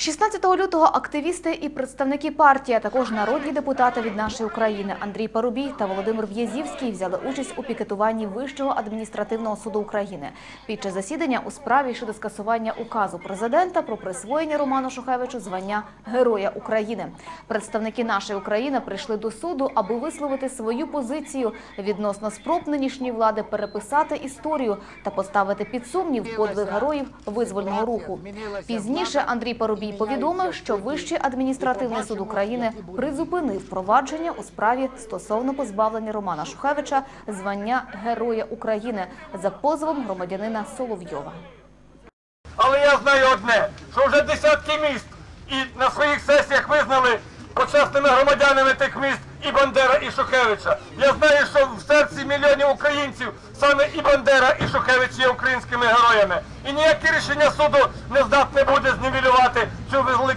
16 лютого активісти і представники партії, а також народні депутати від нашої України Андрій Парубій та Володимир В'язівський взяли участь у пікетуванні Вищого адміністративного суду України під час засідання у справі щодо скасування указу президента про присвоєння Роману Шухевичу звання Героя України. Представники нашої України прийшли до суду, аби висловити свою позицію відносно спроб нинішньої влади переписати історію та поставити під сумнів подвиг героїв визвольного руху. Пізніше Андрій Парубій повідомив, що Вищий адміністративний суд України призупинив провадження у справі стосовно позбавлення Романа Шухевича звання Героя України за позовом громадянина Соловйова. Але я знаю одне, що вже десятки міст і на своїх сесіях визнали почесними громадянами тих міст і Бандера, і Шухевича. Я знаю, що в серці мільйонів українців саме і Бандера, і Шухевич є українськими героями. І ніяке рішення суду не здатне буде знівелювати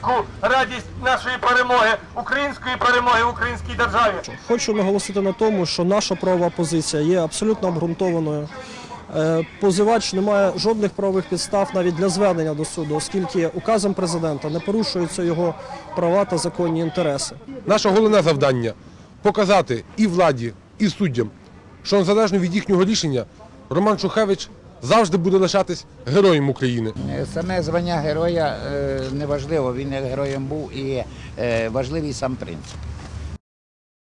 велику радість нашої перемоги, української перемоги в українській державі. Хочу наголосити на тому, що наша правова позиція є абсолютно обґрунтованою. Е, Позивач не має жодних правових підстав навіть для звернення до суду, оскільки указом президента не порушуються його права та законні інтереси. Наше головне завдання показати і владі, і суддям, що незалежно від їхнього рішення Роман Шухевич завжди буде лишатись героєм України. Е, Саме звання героя е, не важливо, він героєм був і е, важливий сам принцип.